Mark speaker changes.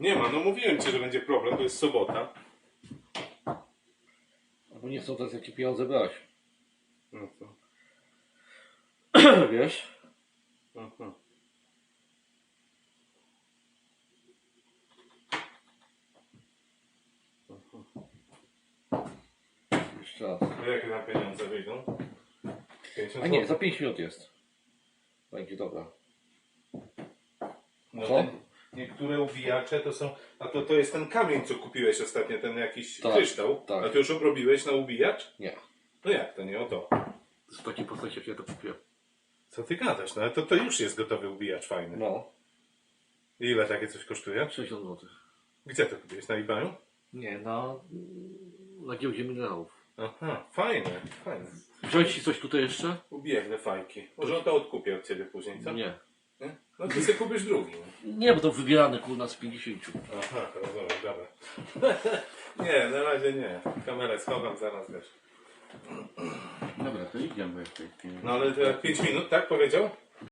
Speaker 1: Nie ma, no mówiłem ci, że będzie problem, to jest sobota.
Speaker 2: Bo nie chcą teraz jakie pieniądze brać.
Speaker 1: No to.
Speaker 2: Wiesz?
Speaker 1: Aha.
Speaker 2: Jeszcze raz.
Speaker 1: A jakie na pieniądze wyjdą? 50
Speaker 2: A nie, za
Speaker 1: złotych.
Speaker 2: 5 minut jest. Będzie dobra.
Speaker 1: No
Speaker 2: Co?
Speaker 1: Niektóre uwijacze to są. A to, to jest ten kamień, co kupiłeś ostatnio, ten jakiś
Speaker 2: Tak,
Speaker 1: kryształ.
Speaker 2: tak.
Speaker 1: A ty już obrobiłeś na uwijacz?
Speaker 2: Nie.
Speaker 1: No jak to nie o to?
Speaker 2: W takiej postaci, jak ja to kupiłem.
Speaker 1: Co ty gadasz? No ale to, to już jest gotowy uwijacz fajny.
Speaker 2: No.
Speaker 1: I Ile takie coś kosztuje?
Speaker 2: 60 zł.
Speaker 1: Gdzie to kupiłeś? Na eBayu?
Speaker 2: Nie, na, na giełdzie minerałów.
Speaker 1: Aha, fajne, fajne.
Speaker 2: Wziąć ci coś tutaj jeszcze?
Speaker 1: Ubiegłe fajki. Może to odkupię od ciebie później, co?
Speaker 2: Nie.
Speaker 1: Nie? No ty sobie kupisz drugi.
Speaker 2: Nie, bo to wybierane kurna z 50.
Speaker 1: Aha, to rozumiem, dobra. nie, na razie nie. Kamerę schowam, zaraz wiesz.
Speaker 2: Dobra, to idziemy w tej chwili.
Speaker 1: No ale to jak 5 minut, tak powiedział?